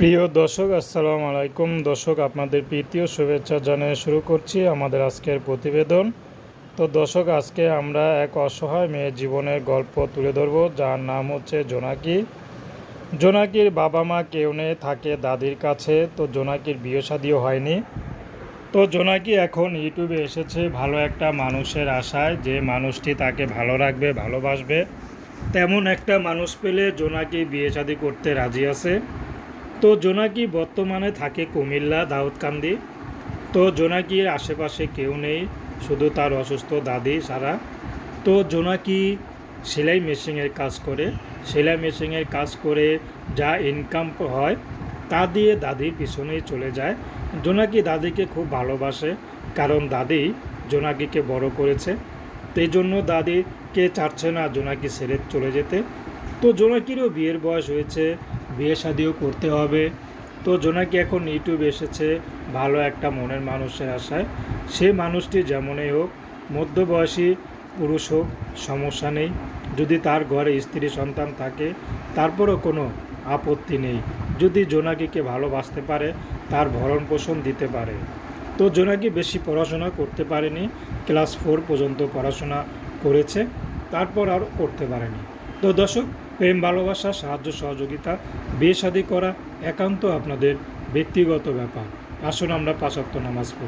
প্রিয় দর্শক, আসসালামু আলাইকুম। দর্শক, আপনাদের প্রীতীয় শুভেচ্ছা জানিয়ে শুরু করছি আমাদের আজকের প্রতিবেদন। তো দর্শক, আজকে আমরা এক অসহায় মেয়ের জীবনের গল্প তুলে ধরব, যার নাম হচ্ছে জোনাকি। জোনাকির বাবা মা কেউ নেই, থাকে দাদির কাছে। তো জোনাকির বিয়ে শাদিও হয়নি। তো জোনাকি এখন ইউটিউবে এসেছে ভালো একটা মানুষের আশায়, যে মানুষটি তাকে ভালো রাখবে, ভালোবাসবে। তেমন একটা মানুষ পেলে জোনাকি বিয়ে শাদি করতে রাজি আছে। তো জোনাকি বর্তমানে থাকে কুমিল্লা দাউদকান্দি। তো জোনাকির আশেপাশে কেউ নেই, শুধু তার অসুস্থ দাদি সারা। তো জোনাকি সেলাই মেশিনের কাজ করে। সেলাই মেশিনের কাজ করে যা ইনকাম হয়, তা দিয়ে দাদির পিছনেই চলে যায়। জোনাকি দাদিকে খুব ভালোবাসে, কারণ দাদি জোনাকিকে বড় করেছে। এই জন্য দাদিকে চাচ্ছে না জোনাকি ছেড়ে চলে যেতে। তো জোনাকিরও বিয়ের বয়স হয়েছে বিয়ে শাদিও করতে হবে। তো জোনাকি এখন ইউটিউব এসেছে ভালো একটা মনের মানুষের আশায়। সে মানুষটি যেমনই হোক, মধ্যবয়সী পুরুষ হোক, সমস্যা নেই। যদি তার ঘরে স্ত্রী সন্তান থাকে, তারপরও কোনো আপত্তি নেই। যদি জোনাকিকে ভালোবাসতে পারে, তার ভরণ পোষণ দিতে পারে। তো জোনাকি বেশি পড়াশোনা করতে পারেনি, ক্লাস ফোর পর্যন্ত পড়াশোনা করেছে, তারপর আর করতে পারেনি। তো দর্শক, প্রেম, ভালোবাসা, সাহায্য, সহযোগিতা, বিয়ে করা একান্ত আপনাদের ব্যক্তিগত ব্যাপার। আসুন আমরা পাঁচাত্ত নামাজ পড়ি।